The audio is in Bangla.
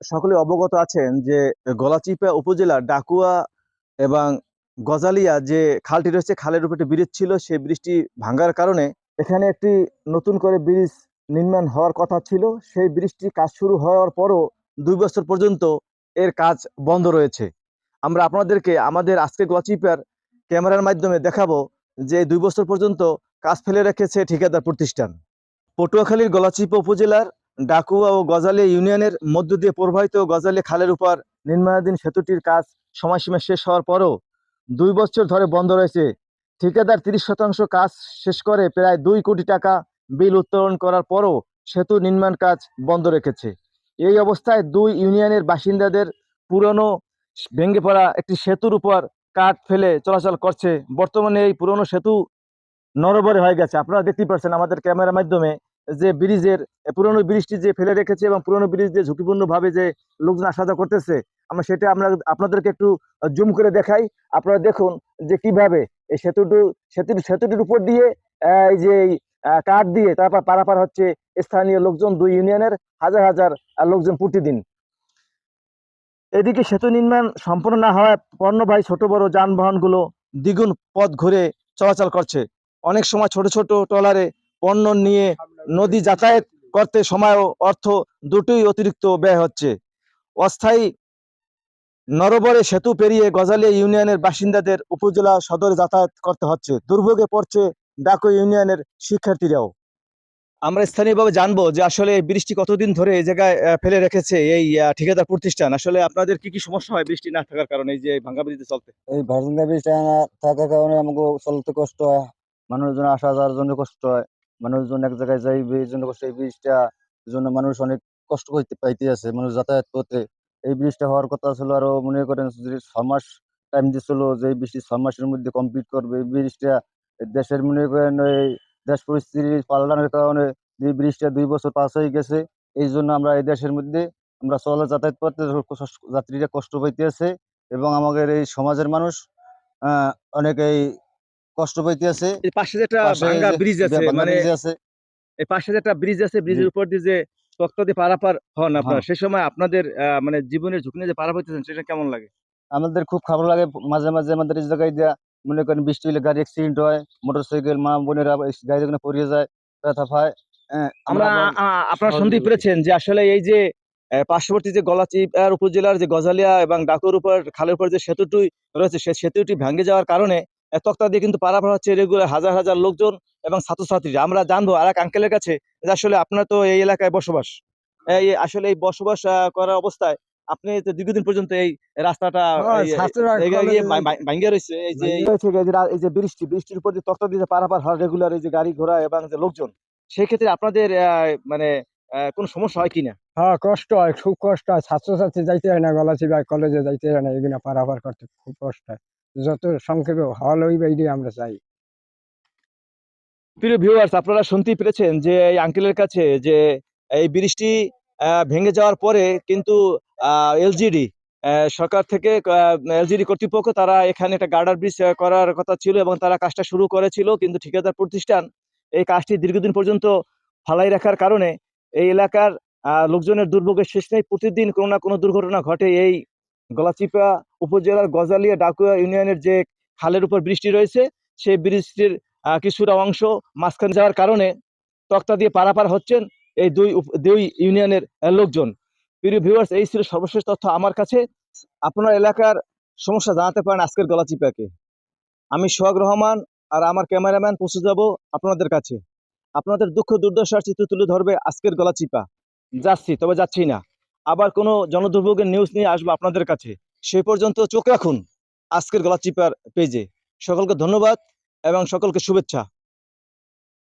সকলে অবগত আছেন যে গলাচিপা উপজেলার ডাকুয়া এবং গজালিয়া যে খালটি রয়েছে, খালের উপর একটি ব্রিজ ছিল, সেই ব্রিজটি ভাঙার কারণে এখানে একটি নতুন করে ব্রিজ নির্মাণ হওয়ার কথা ছিল। সেই ব্রিজটি কাজ শুরু হওয়ার পরও দুই বছর পর্যন্ত এর কাজ বন্ধ রয়েছে। আমরা আপনাদেরকে আমাদের আজকে গলাচিপার ক্যামেরার মাধ্যমে দেখাবো যে দুই বছর পর্যন্ত কাজ ফেলে রেখেছে ঠিকাদার প্রতিষ্ঠান। পটুয়াখালীর গলাচিপা উপজেলার ডাকুয়া ও গজালিয়া ইউনিয়নের মধ্য দিয়ে প্রবাহিত গজালিয়া খালের উপর নির্মাণাধীন সেতুটির কাজ সময়সীমা শেষ হওয়ার পরও দুই বছর ধরে বন্ধ রয়েছে। ঠিকাদার তিরিশ শতাংশ কাজ শেষ করে প্রায় দুই কোটি টাকা বিল উত্তোলন করার পরও সেতু নির্মাণ কাজ বন্ধ রেখেছে। এই অবস্থায় দুই ইউনিয়নের বাসিন্দাদের পুরনো ভেঙে পড়া একটি সেতুর উপর কাঠ ফেলে চলাচল করছে। বর্তমানে এই পুরনো সেতু নরবরে হয়ে গেছে। আপনারা দেখতেই পাচ্ছেন আমাদের ক্যামেরার মাধ্যমে যে ব্রিজের পুরনো ব্রিজটি যে ফেলে রেখেছে এবং পুরনো ব্রিজ দিয়ে ঝুঁকিপূর্ণভাবে যে লোকজন আসা যাওয়া করতেছে, আমরা সেটা আমরা আপনাদেরকে একটু জুম করে দেখাই। আপনারা দেখুন যে কীভাবে এই সেতুটু সেতুটি সেতুটির উপর দিয়ে এই যে কাঠ দিয়ে তারপর পারাপার হচ্ছে স্থানীয় লোকজন, দুই ইউনিয়নের হাজার হাজার লোকজন প্রতিদিন। এদিকে সেতু নির্মাণ সম্পূর্ণ না হওয়ায় পণ্যবাহী ছোট, বড় যানবাহনগুলো দ্বিগুণ পথ ঘুরে চলাচল করছে। অনেক সময় ছোট ছোট ট্রলারে পণ্য নিয়ে নদী যাতায়াত করতে সময় অর্থ দুটোই অতিরিক্ত ব্যয় হচ্ছে। অস্থায়ী নরবরে সেতু পেরিয়ে গজালিয়া ইউনিয়নের বাসিন্দাদের উপজেলা সদরে যাতায়াত করতে হচ্ছে। দুর্ভোগে পড়ছে ডাকো ইউনিয়নের শিক্ষার্থীরাও। আমরা স্থানীয়ভাবে জানব যে আসলে বৃষ্টি কতদিন ধরে এই জায়গায় ফেলে রেখেছে এই ঠিকাদার প্রতিষ্ঠান। আসলে আপনাদের কি কি সমস্যা হয় বৃষ্টি না থাকার কারণে এই যে ভাঙ্গা ব্রিজে চলতে? এই ব্রিজটা না থাকার কারণে আমাকে চলতে কষ্ট হয়, মানুষজন আসা যাওয়ার জন্য কষ্ট হয়। মানুষজন এক জায়গায় যাইবে এই জন্য এই ব্রিজটা জন্য মানুষ অনেক কষ্ট করতে পাইতে আছে মানুষ যাতায়াত করতে। এই ব্রিজটা হওয়ার কথা ছিল আরও মনে করেন যদি ছ মাস টাইম দিছিল যে এই বৃষ্টি ছ মাসের মধ্যে কমপ্লিট করবে। এই ব্রিজটা দেশের মনে করেন এই দেশ পরিস্থিতি পাল্টানোর কারণে এই ব্রিজটা দুই বছর পাস হয়ে গেছে। এই জন্য আমরা এই দেশের মধ্যে আমরা চলে যাতায়াত করতে যাত্রীরা কষ্ট পাইতে আছে এবং আমাদের এই সমাজের মানুষ আহ, অনেক এই কষ্ট পাইতে আছে। পাশে যে একটা ভাঙ্গা ব্রিজ আছে মানে এই পাশে একটা ব্রিজ আছে ব্রিজের উপর দিয়ে যে তক্তা দিয়ে পারাপার হন আপনারা হ্যাঁ। সে সময় আপনাদের মানে জীবনের ঝুঁকি নিয়ে যে পারাপার হইতেছেন সেটা কেমন লাগে? আমাদের খুব খারাপ লাগে মাঝে মাঝে আমাদের এই জায়গায় দিয়া মনে করেন বৃষ্টি হলে গাড়ি অ্যাক্সিডেন্ট হয় মোটরসাইকেল মা বোনেরা গাড়ি যখন পড়িয়ে যায় ব্যথা পায় হ্যাঁ, আমরা আপনারা শুনতেই পেরেছেন যে আসলে এই যে পার্শ্ববর্তী যে গলাচিপার উপজেলার যে গজালিয়া এবং ডাকুর উপর খালের উপর যে সেতুটি রয়েছে সেই সেতুটি ভেঙে যাওয়ার কারণে তক্তা দিয়ে কিন্তু পারাপার হচ্ছে রেগুলার হাজার হাজার লোকজন এবং ছাত্রছাত্রীরা আমরা জানব আর এক আঙ্কেলের কাছে যে আসলে আপনার তো এই এলাকায় বসবাস এই আসলে এই বসবাস করার অবস্থায় আপনি তো দীর্ঘদিন পর্যন্ত এই রাস্তাটা হ্যাঁ, এই- ছাত্ররা এই- এই- কলেজে ইয়ে ভাঙ- ভাঙ- ভাঙিয়া রয়েছে এই যে এই যে বৃষ্টি বৃষ্টির উপর যে তক্তা দিয়ে পারাপার হয় রেগুলার এই যে গাড়ি ঘোড়া এবং যে লোকজন সেই ক্ষেত্রে আপনাদের আহ, মানে কোনো সমস্যা হয় কিনা হ্যাঁ কষ্ট হয় খুব কষ্ট হয় ছাত্রছাত্রী যাইতে হয় না গলাচি বা কলেজে যাইতে হয় না এগুলো পারাপার করতে খুব কষ্ট হয় যত সংক্ষেপে হল ওই বাইরে আমরা চাই। প্রিয় ভিউয়ার্স আপনারা শুনতেই পেরেছেন যে এই আঙ্কেলের কাছে যে এই ব্রিজটি ভেঙে যাওয়ার পরে কিন্তু এলজিডি সরকার থেকে এলজিডি কর্তৃপক্ষ তারা এখানে একটা গার্ডার ব্রিজ করার কথা ছিল এবং তারা কাজটা শুরু করেছিল কিন্তু ঠিকাদার প্রতিষ্ঠান এই কাজটি দীর্ঘদিন পর্যন্ত ফালাই রাখার কারণে এই এলাকার লোকজনের দুর্ভোগের শেষ নেই। প্রতিদিন কোনো না কোনো দুর্ঘটনা ঘটে এই গলাচিপা উপজেলার গজালিয়া ডাকুয়া ইউনিয়নের যে খালের উপর বৃষ্টি রয়েছে, সেই বৃষ্টির কিছুটা অংশ মাঝখানে যাওয়ার কারণে তক্তা দিয়ে পারাপার হচ্ছেন এই দুই দুই ইউনিয়নের লোকজন। প্রিয় ভিউয়ার্স এই ছিল সর্বশেষ তথ্য আমার কাছে। আপনার এলাকার সমস্যা জানাতে পারেন আজকের গলাচিপাকে। আমি সোহাগ রহমান আর আমার ক্যামেরাম্যান পৌঁছে যাব আপনাদের কাছে। আপনাদের দুঃখ দুর্দশার চিত্র তুলে ধরবে আজকের গলাচিপা। যাচ্ছি, তবে যাচ্ছি না। আবার কোনো জনদুর্ভোগের নিউজ নিয়ে আসব আপনাদের কাছে। সে পর্যন্ত চোখ রাখুন আজকের গলা চিপার পেজে সকলকে ধন্যবাদ এবং সকলকে শুভেচ্ছা।